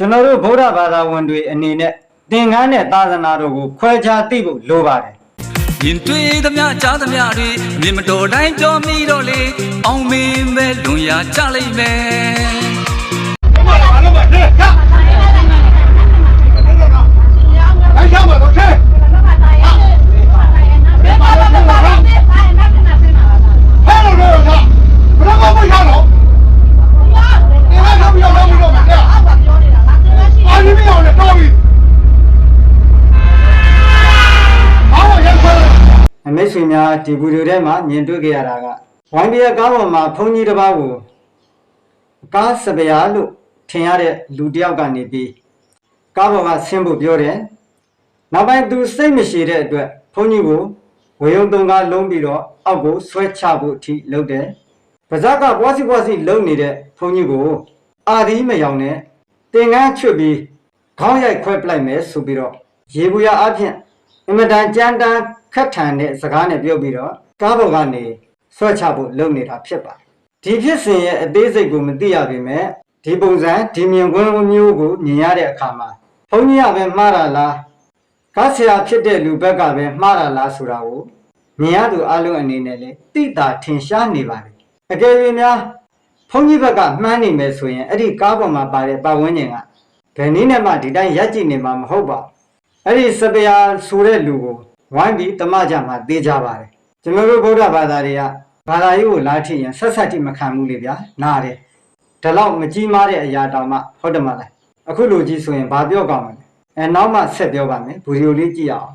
ကျွန်တော်တို့ဗုဒ္ဓဘာသာဝင်တွေအနေနဲ့သင်္ကန်းနဲ့သာသနာတော်ကိုခွဲခြားသိဖို့လိုပါတယ်ရင်တွေ့သမျှကြားသမျှတွေမြင်မတော်တိုင်းပြောမိတော့လေအောင်မင်းပဲလွန်ရာကြလိမ့်မယ် အမိတ်ဆွေများဒီဗီဒီယိုထဲမှာမြင်တွေ့ကြရတာကဝိုင်းပြကားပေါ်မှာဘုန်းကြီးတစ်ပါးကိုကားစပယ်လို့ထင်ရတဲ့လူတစ်ယောက်ကနေပြီးကားပေါ်ကဆင်းဖို့ပြောတယ်နောက်ပိုင်းသူစိတ်မရှိတဲ့အတွက်ဘုန်းကြီးကိုဝေယုံသုံးကားလုံးပြီးတော့အောက်ကိုဆွဲချဖို့အထိလုပ်တယ်ပါဇက်ကပွားစီပွားစီလုံနေတဲ့ဘုန်းကြီးကိုအာဒီမယောင်နဲ့တင်ကန်းချွတ်ပြီးခေါင်းရိုက်ခွဲပလိုက်မယ်ဆိုပြီးတော့ရေဘူးရအဖြစ် အင်မတန်ကြမ်းတမ်းခက်ထန်တဲ့စကားနဲ့ပြုတ်ပြီးတော့ကားပေါ်ကနေဆွဲချဖို့လုပ်နေတာဖြစ်ပါတယ်ဒီဖြစ်စဉ်ရဲ့အသေးစိတ်ကိုမသိရပေမဲ့ဒီပုံစံဒီမြင်ကွင်းမျိုးကိုမြင်ရတဲ့အခါမှာဘုန်းကြီးကပဲမှားတာလားကားဆရာဖြစ်တဲ့လူဘက်ကပဲမှားတာလားဆိုတာကိုမြင်ရသူအလုံးအနေနဲ့လည်းတိတာထင်ရှားနေပါတယ်အကယ်၍များဘုန်းကြီးဘက်ကမှန်းနေမယ်ဆိုရင်အဲ့ဒီကားပေါ်မှာပါတဲ့ပတ်ဝန်းကျင်ကဘယ်နည်းနဲ့မှဒီတိုင်းရက်ကြည့်နေမှာမဟုတ်ပါဘူး အဲ့ဒီစပယ်ယာဆိုတဲ့လူကိုဝိုင်းပြီးတမကြမှာတေးကြပါတယ်ကျွန်တော်တို့ဗုဒ္ဓဘာသာတွေကဘာသာရေးကိုလားထိရင်ဆက်ဆက်တိမခံဘူးလေဗျာနားတယ်ဒါတော့မကြီးမားတဲ့အရာတောင်မှဟုတ်တယ်မလားအခုလူကြီးဆိုရင်ဘာပြောကောင်းမလဲအဲနောက်မှဆက်ပြောပါမယ်ဗီဒီယိုလေးကြည့်ရအောင်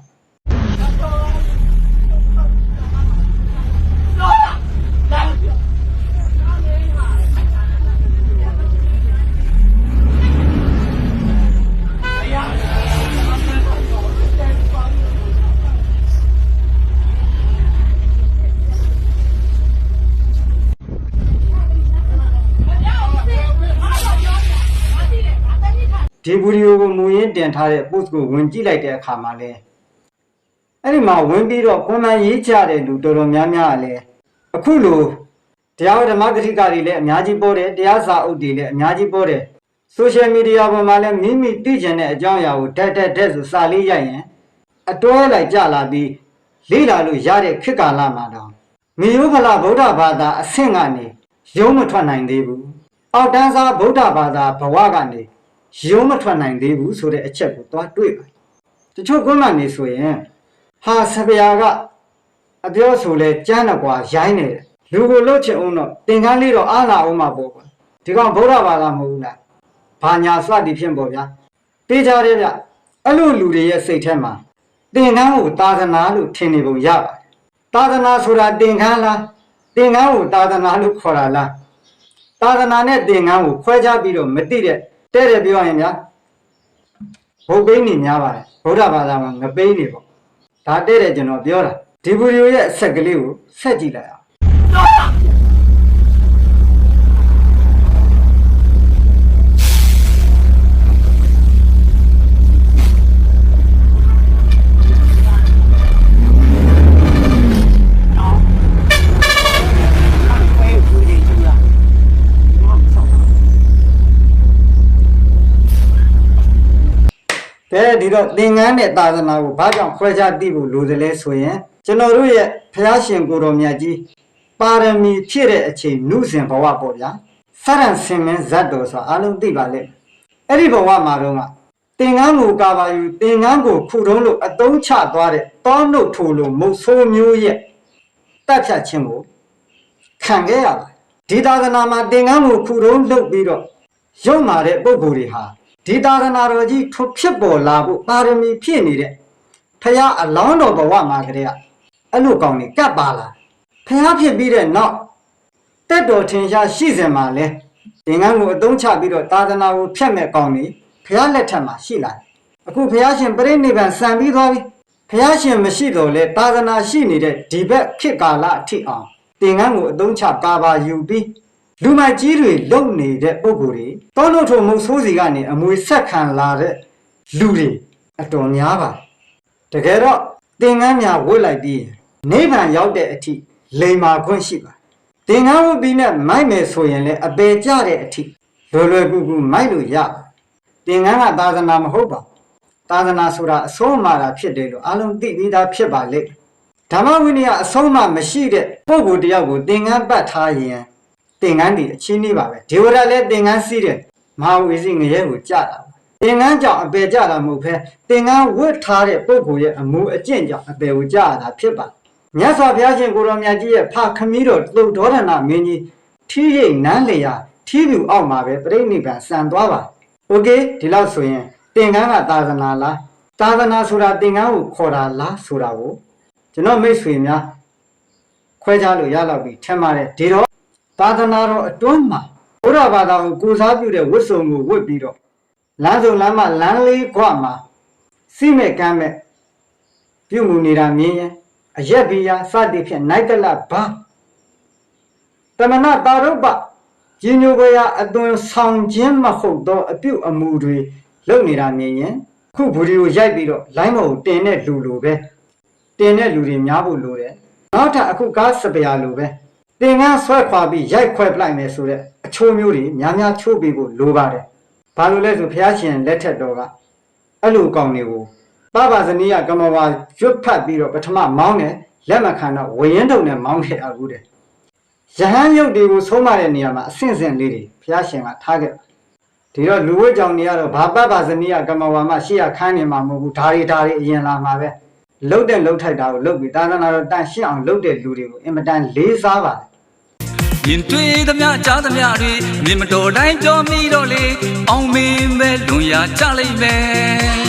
ဒီဗီဒီယိုကိုမူရင်းတင်ထားတဲ့ post ကိုဝင်ကြည့်လိုက်တဲ့အခါမှာလဲအဲ့ဒီမှာဝင်ပြီးတော့ကွန်မန်ရေးချတဲ့လူတော်တော်များများကလည်းအခုလိုတရားဓမ္မဂတိကတွေလည်းအများကြီးပေါ်တယ်တရားစာအုပ်တွေလည်းအများကြီးပေါ်တယ် social media ပေါ်မှာလည်းမိမိသိကျင်တဲ့အကြောင်းအရာကိုတက်တက်တက်ဆိုစာလေးရိုက်ရင်အတွဲလိုက်ကြလာပြီးလေ့လာလို့ရတဲ့ခေတ်ကာလမှာတော့မိယုဖလာဗုဒ္ဓဘာသာအဆင့်ကနေရုံးမထွက်နိုင်သေးဘူးအောက်တန်းစားဗုဒ္ဓဘာသာဘဝကနေ ရုံးမထွက်နိုင်သေးဘူးဆိုတဲ့အချက်ကိုသွားတွေ့ပါတချို့ကွန်းမနေဆိုရင်ဟာစပယ်ကအပြောဆိုလဲကြမ်းတော့ကွာရိုင်းနေတယ်လူကိုလှုပ်ချင်အောင်တော့သင်္ကန်းလေးတော့အားလာအောင်မှာပေါ့ကွာဒီကောင်ဗုဒ္ဓဘာသာမဟုတ်ဘူးလားဘာညာစသည်ဖြင့်ပေါ့ဗျာတေးကြတယ်ဗျအဲ့လိုလူတွေရဲ့စိတ်ထဲမှာသင်္ကန်းကိုသာသနာလို့ထင်နေပုံရပါတယ်သာသနာဆိုတာသင်္ကန်းလားသင်္ကန်းကိုသာသနာလို့ခေါ်တာလားသာသနာနဲ့သင်္ကန်းကိုခွဲခြားပြီးတော့မသိတဲ့ တဲ့တယ်ပြောရင်ဗျာဘုတ်ပိန်းနေများပါတယ်ဗုဒ္ဓဘာသာမှာငပိန်းနေပေါ့ဒါတဲ့တယ်ကျွန်တော်ပြောတာဒီဗီဒီယိုရဲ့အဆက်ကလေးကိုဆက်ကြည့်လိုက်အောင် ဒီတော့သင်္ကန်းနဲ့သာသနာကိုဘာကြောင့်ခွဲခြားသိဖို့လိုသလဲဆိုရင်ကျွန်တော်တို့ရဲ့ဘုရားရှင်ကိုယ်တော်မြတ်ကြီးပါရမီဖြည့်တဲ့အချိန်နုစဉ်ဘဝပေါ့ဗျာစရံစင်မင်းဇတ်တော်ဆိုတာအလုံးသိပါလေအဲ့ဒီဘဝမှာတော့ကသင်္ကန်းကိုကာပါယူသင်္ကန်းကိုခုတုံးလို့အတုံးချသွားတဲ့တောနှုတ်ထိုလို့မုတ်ဆိုးမျိုးရဲ့တက်ဖြတ်ခြင်းကိုခံခဲ့ရပါတယ်ဒီသာသနာမှာသင်္ကန်းကိုခုတုံးလုပ်ပြီးတော့ရုံမာတဲ့ပုံကိုယ်တွေဟာ ဒီသာသနာတော်ကြီးထွဖြစ်ပေါ်လာဖို့ပါရမီဖြည့်နေတဲ့ဖះအလောင်းတော်ဘဝမှာကလေးကအဲ့လိုကောင်းနေကပ်ပါလာဖះဖြစ်ပြီးတဲ့နောက်တက်တော်ထင်ရှားရှိစင်မှာလဲသင်္ကန်းကိုအသုံးချပြီးတော့သာသနာကိုဖျက်မဲ့ကောင်းနေဖះလက်ထက်မှာရှိလာတယ်အခုဖះရှင်ပြိဋိဘံစံပြီးသွားပြီဖះရှင်မရှိတော့လဲသာသနာရှိနေတဲ့ဒီဘက်ခေတ်ကာလအထိအောင်သင်္ကန်းကိုအသုံးချကာပါယူပြီး လူမိုက်ကြီးတွေလုံနေတဲ့ပုံကိုယ်တွေတောလို့ထုံမုတ်ဆိုးစီကနေအမွေဆက်ခံလာတဲ့လူတွေအတော်များပါတကယ်တော့သင်္ကန်းများဝတ်လိုက်ပြီးနိဗ္ဗာန်ရောက်တဲ့အထိလိမ္မာခွင့်ရှိပါတယ်သင်္ကန်းဝတ်ပြီးနဲ့မိုက်မယ်ဆိုရင်လည်းအပေကြတဲ့အထိလွယ်လွယ်ကူကူမိုက်လို့ရပါတယ်သင်္ကန်းကသာသနာမဟုတ်ပါဘူးသာသနာဆိုတာအဆုံးအမတာဖြစ်တယ်လို့အလုံးသိပြီးသားဖြစ်ပါလေဓမ္မဝိနည်းအဆုံးအမမရှိတဲ့ပုဂ္ဂိုလ်တယောက်ကိုသင်္ကန်းပတ်ထားရင် သင်္ကန်းဒီအချင်းကြီးပါပဲဒေဝရလည်းသင်္ကန်းစီးတယ်မဟာဝီစီငရဲကိုကြတာပါသင်္ကန်းကြောင့်အပေကြတာမဟုတ်ဘဲသင်္ကန်းဝတ်ထားတဲ့ပုဂ္ဂိုလ်ရဲ့အမှုအကျင့်ကြောင့်အပေကိုကြရတာဖြစ်ပါမြတ်စွာဘုရားရှင်ကိုရောင်မြတ်ကြီးရဲ့ဖခမည်းတော်သုတ်ဒေါရဏမင်းကြီးထီးရိတ်နန်းလျာထီးလူအောက်မှာပဲပြိဋိဘံစံသွားပါโอเคဒီလောက်ဆိုရင်သင်္ကန်းကသာသနာလားသာသနာဆိုတာသင်္ကန်းကိုခေါ်တာလားဆိုတာကိုကျွန်တော်မိတ်ဆွေများခွဲခြားလို့ရတော့ပြီထင်ပါတယ်ဒီတော့ သာသနာတော်အတွန်းမှာဘုရားဘာသာကိုကိုးစားပြုတဲ့ဝတ်စုံကိုဝတ်ပြီးတော့လမ်းစုံလမ်းမလမ်းလေးခွမှာစိမဲ့ကမ်းမဲ့ပြုမှုနေတာမြင်ရင်အရက်ဘီယာစသည်ဖြင့်နိုင်တလဘာတမနာတာရုပ္ပရင်းညိုဘရာအသွင်ဆောင်ခြင်းမဟုတ်သောအပြုအမူတွေလုပ်နေတာမြင်ရင်ခုဗီဒီယိုရိုက်ပြီးတော့ line ပေါ်ကိုတင်တဲ့လူလိုပဲတင်တဲ့လူတွေများဖို့လိုတယ်နောက်ထပ်အခုကားစပယ်လိုပဲ တင်ကန်းဆွဲခွာပြီးရိုက်ခွဲပလိုက်မယ်ဆိုတဲ့အချိုးမျိုးတွေများများချိုးပေးဖို့လိုပါတယ်ဘာလို့လဲဆိုဘုရားရှင်လက်ထက်တော်ကအဲ့လိုကောင်တွေကိုပပဇနီးယကမ္မဝါရွတ်ဖတ်ပြီးတော့ပထမမောင်းတယ်လက်မခံတော့ဝရင်တုံနဲ့မောင်းခဲ့အခုတဲ့ယဟန်ရုပ်တွေကိုဆုံးမတဲ့နေရာမှာအဆင့်ဆင့်လေးတွေဘုရားရှင်ကထားခဲ့ပါတယ်ဒီတော့လူဝိကြောင့်နေရတော့ဘာပတ်ပါဇနီးယကမ္မဝါမရှေ့ရခန်းနေမှာမဟုတ်ဘူးဓာရီဓာရီအရင်လာမှာပဲလှုပ်တဲ့လှုပ်ထိုက်တာကိုလှုပ်ပြီးသာသနာတော်တန်ရှင်းအောင်လှုပ်တဲ့လူတွေကိုအင်မတန်လေးစားပါတယ် ရင်တွေ့သမျှကြားသမျှတွေမြင်မတော်တိုင်းပြောမိတော့လေအောင်မင်းပဲလွန်ရာကြလိမ့်မယ်